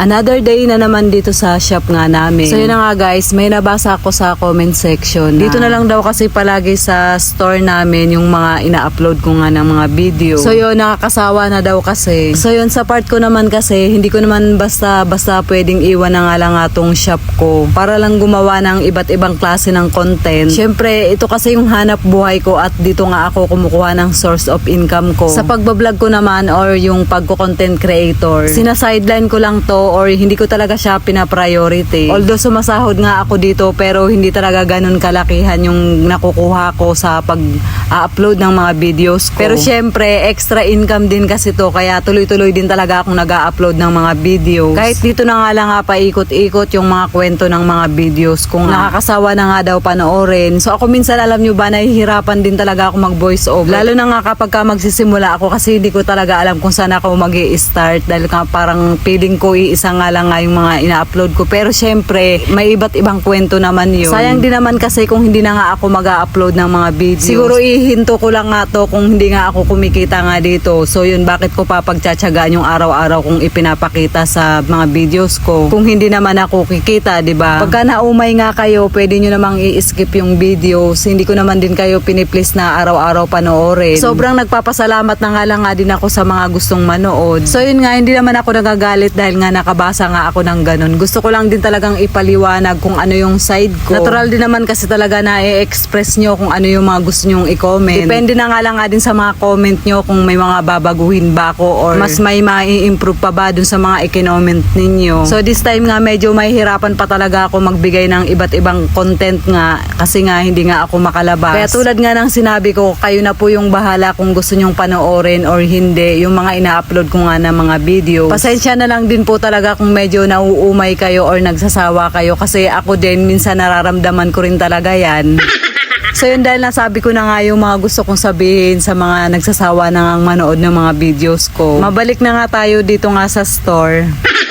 Another day na naman dito sa shop nga namin. So yun na nga guys, may nabasa ako sa comment section. Dito na lang daw kasi palagi sa store namin yung mga ina-upload ko nga ng mga video. So yun, nakakasawa na daw kasi. So yun, sa part ko naman kasi, hindi ko naman basta basta pwedeng iwan na nga lang atong shop ko para lang gumawa ng iba't ibang klase ng content. Syempre, ito kasi yung hanap buhay ko at dito nga ako kumukuha ng source of income ko. Sa pagbablog ko naman or yung pagko-content creator, sinasideline ko lang to or hindi ko talaga siya pina-priority. Although sumasahod nga ako dito pero hindi talaga ganun kalakihan yung nakukuha ko sa pag-upload ng mga videos ko. Pero syempre, extra income din kasi to kaya tuloy-tuloy din talaga akong nag-upload ng mga videos. Kahit dito na nga lang nga paikot-ikot yung mga kwento ng mga videos kung nakakasawa na nga daw panoorin. So ako minsan alam nyo ba, nahihirapan din talaga ako mag-voice over. Lalo na nga kapag ka magsisimula ako kasi hindi ko talaga alam kung saan ako mag start dahil nga parang feeling ko iisa nga lang nga yung mga ina-upload ko. Pero syempre, may iba't ibang kwento naman yun. Sayang din naman kasi kung hindi na nga ako mag-upload ng mga videos. Siguro ihinto ko lang nga to kung hindi nga ako kumikita nga dito. So yun, bakit ko papagtsatsagaan yung araw-araw kong ipinapakita sa mga videos ko. Kung hindi naman ako kikita, di ba? Pagka naumay nga kayo, pwede nyo namang i-skip yung videos. Hindi ko naman din kayo piniplis na araw-araw panoorin. Sobrang nagpapasalamat na nga lang nga din ako sa mga gustong manood. So yun nga, hindi naman ako nagagalit dahil nga nakabasa nga ako ng ganun. Gusto ko lang din talagang ipaliwanag kung ano yung side ko. Natural din naman kasi talaga na i-express nyo kung ano yung mga gusto nyong i-comment. Depende na nga lang nga din sa mga comment nyo kung may mga babaguhin ba ako or mas may mai-improve pa ba dun sa mga i-comment ninyo. So this time nga medyo mahihirapan pa talaga ako magbigay ng iba't ibang content nga kasi nga hindi nga ako makalabas. Kaya tulad nga ng sinabi ko, kayo na po yung bahala kung gusto nyong panoorin or hindi yung mga ina-upload ko nga ng mga video. Pasensya na lang din po talaga kung medyo nauumay kayo or nagsasawa kayo kasi ako din minsan nararamdaman ko rin talaga yan. So yun dahil nasabi ko na nga yung mga gusto kong sabihin sa mga nagsasawa na nga manood ng mga videos ko. Mabalik na nga tayo dito nga sa store.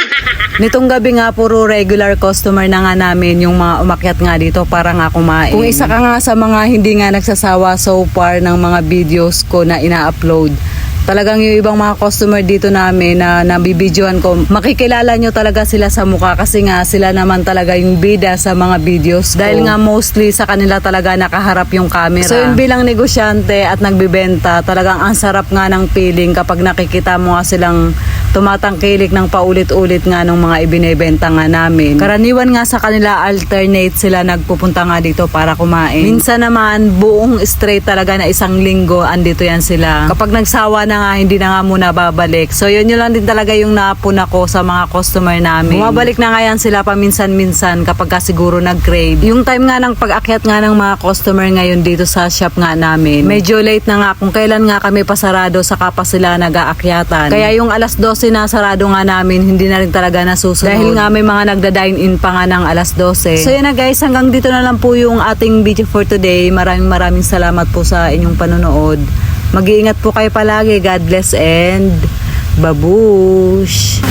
Nitong gabi nga puro regular customer na nga namin yung mga umakyat nga dito para nga kumain. Kung isa ka nga sa mga hindi nga nagsasawa so far ng mga videos ko na ina-upload, talagang yung ibang mga customer dito namin na nabibidyoan ko, makikilala nyo talaga sila sa mukha kasi nga sila naman talaga yung bida sa mga videos. Dahil nga mostly sa kanila talaga nakaharap yung camera. So yun bilang negosyante at nagbibenta, talagang ang sarap nga ng feeling kapag nakikita mo nga silang tumatangkilik ng paulit-ulit nga ng mga ibinebenta nga namin. Karaniwan nga sa kanila alternate sila nagpupunta nga dito para kumain. Minsan naman buong straight talaga na isang linggo andito yan sila. Kapag nagsawa na nga hindi na nga muna babalik. So yun yun lang din talaga yung naapon ako sa mga customer namin. Bumabalik na nga yan sila paminsan-minsan kapag ka siguro nag-crave. Yung time nga ng pag-akyat nga ng mga customer ngayon dito sa shop nga namin. Medyo late na nga kung kailan nga kami pasarado saka pa sila nag-aakyatan. Kaya yung alas 12 na sarado nga namin, hindi na rin talaga nasusunod. Dahil nga may mga nagda-dine-in pa nga ng alas 12. So yun na guys, hanggang dito na lang po yung ating video for today. Maraming maraming salamat po sa inyong panonood. Mag-iingat po kayo palagi. God bless and babush!